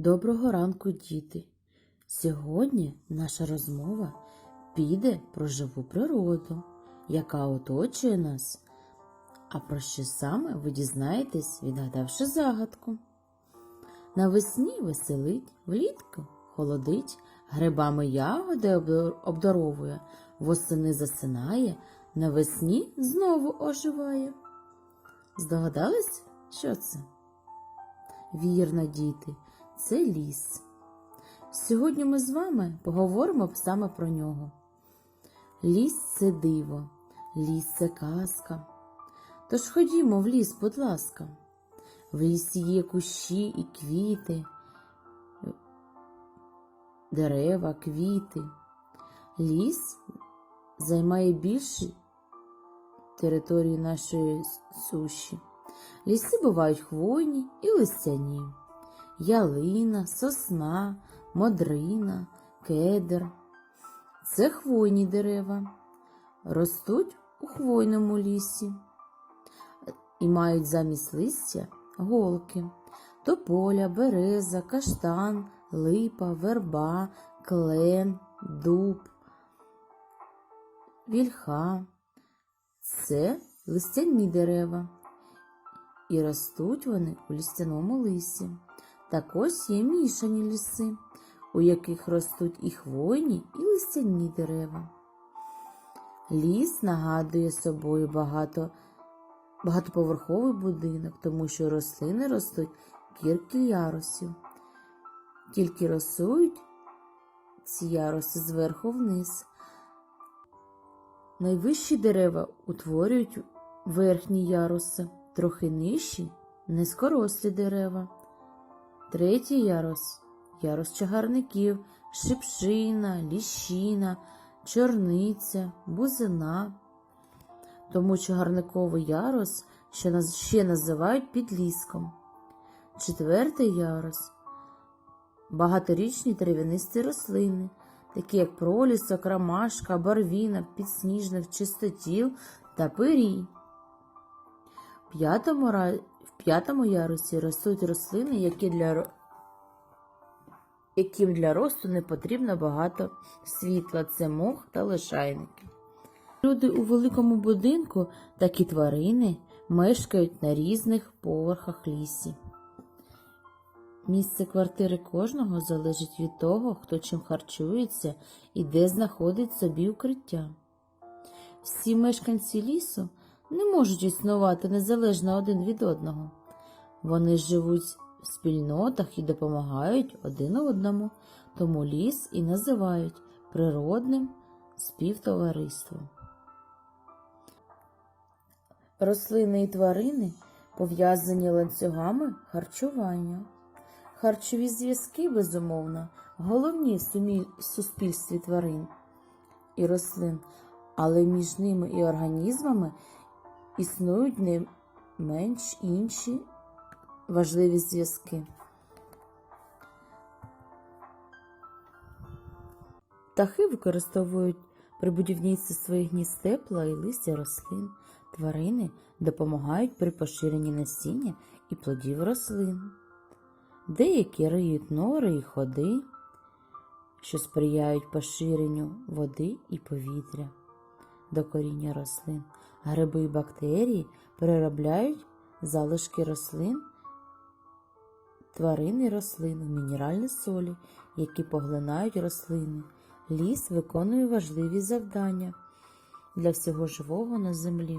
Доброго ранку, діти! Сьогодні наша розмова піде про живу природу, яка оточує нас. А про що саме ви дізнаєтесь, відгадавши загадку. Навесні веселить, влітку холодить, грибами ягоди обдаровує, восени засинає, навесні знову оживає. Здогадались, що це? Вірно, діти, це ліс. Сьогодні ми з вами поговоримо саме про нього. Ліс це диво, ліс це казка. Тож ходімо в ліс, будь ласка. В лісі є кущі і квіти, дерева, квіти. Ліс займає більшу територію нашої суші. Ліси бувають хвойні і листяні, ялина, сосна, модрина, кедр. Це хвойні дерева, ростуть у хвойному лісі і мають замість листя голки, тополя, береза, каштан, липа, верба, клен, дуб, вільха. Це листяні дерева і ростуть вони у листяному лисі. Також є мішані ліси, у яких ростуть і хвойні, і листяні дерева. Ліс нагадує собою багато, багатоповерховий будинок, тому що рослини ростуть кілька ярусів. Тільки росують ці яруси зверху вниз. Найвищі дерева утворюють верхні яруси трохи нижчі низькорослі дерева. Третій ярус ярус чагарників, шипшина, ліщина, чорниця, бузина. Тому чагарниковий ярус ще, наз- ще називають підліском. Четвертий ярус багаторічні трав'янисті рослини, такі як пролісок, ромашка, барвіна, підсніжник, чистотіл та пирій. В п'ятому, п'ятому ярусі ростуть рослини, які для, яким для росту не потрібно багато світла, це мох та лишайники. Люди у великому будинку, так і тварини, мешкають на різних поверхах лісі. Місце квартири кожного залежить від того, хто чим харчується і де знаходить собі укриття. Всі мешканці лісу не можуть існувати незалежно один від одного. Вони живуть в спільнотах і допомагають один одному, тому ліс і називають природним співтовариством. Рослини і тварини пов'язані ланцюгами харчування. Харчові зв'язки, безумовно, головні в суспільстві тварин і рослин, але між ними і організмами існують не менш інші важливі зв'язки. Птахи використовують при будівництві своїх гнізд тепла і листя рослин. Тварини допомагають при поширенні насіння і плодів рослин. Деякі риють нори і ходи, що сприяють поширенню води і повітря до коріння рослин. Гриби і бактерії переробляють залишки рослин, тварин і рослин в мінеральні солі, які поглинають рослини. Ліс виконує важливі завдання для всього живого на землі.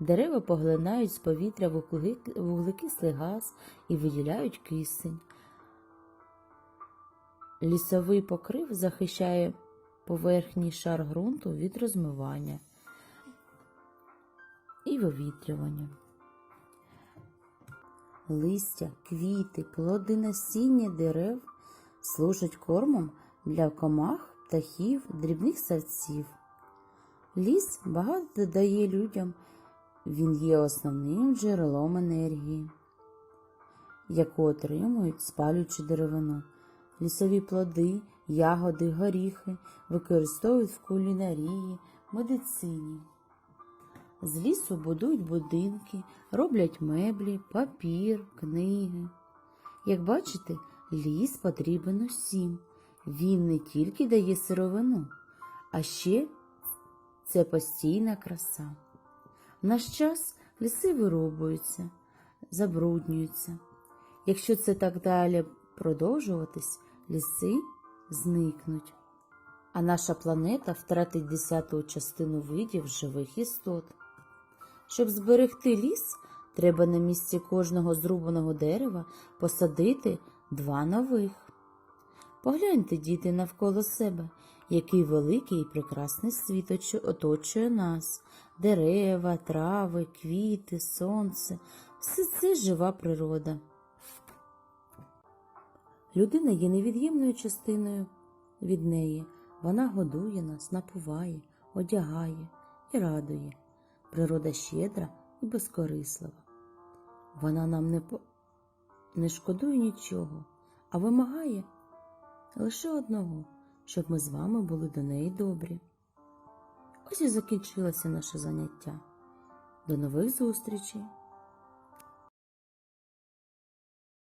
Дерева поглинають з повітря вуглеки- вуглекислий газ і виділяють кисень. Лісовий покрив захищає поверхній шар ґрунту від розмивання і вивітрювання. Листя, квіти, плоди насіння дерев служать кормом для комах, птахів, дрібних савців. Ліс багато дає людям, він є основним джерелом енергії, яку отримують, спалюючи деревину. Лісові плоди, ягоди, горіхи використовують в кулінарії, медицині. З лісу будують будинки, роблять меблі, папір, книги. Як бачите, Ліс потрібен усім. Він не тільки дає сировину, а ще це постійна краса. В наш час ліси вирубуються, забруднюються. Якщо це так далі продовжуватись, ліси зникнуть. А наша планета втратить десяту частину видів живих істот. Щоб зберегти ліс, треба на місці кожного зрубаного дерева посадити два нових. Погляньте, діти, навколо себе, який великий і прекрасний світ оточує нас. Дерева, трави, квіти, сонце все це жива природа. Людина є невід'ємною частиною від неї. Вона годує нас, напуває, одягає і радує. Природа щедра і безкорислива. Вона нам не, по... не шкодує нічого, а вимагає лише одного, щоб ми з вами були до неї добрі. Ось і закінчилося наше заняття. До нових зустрічей!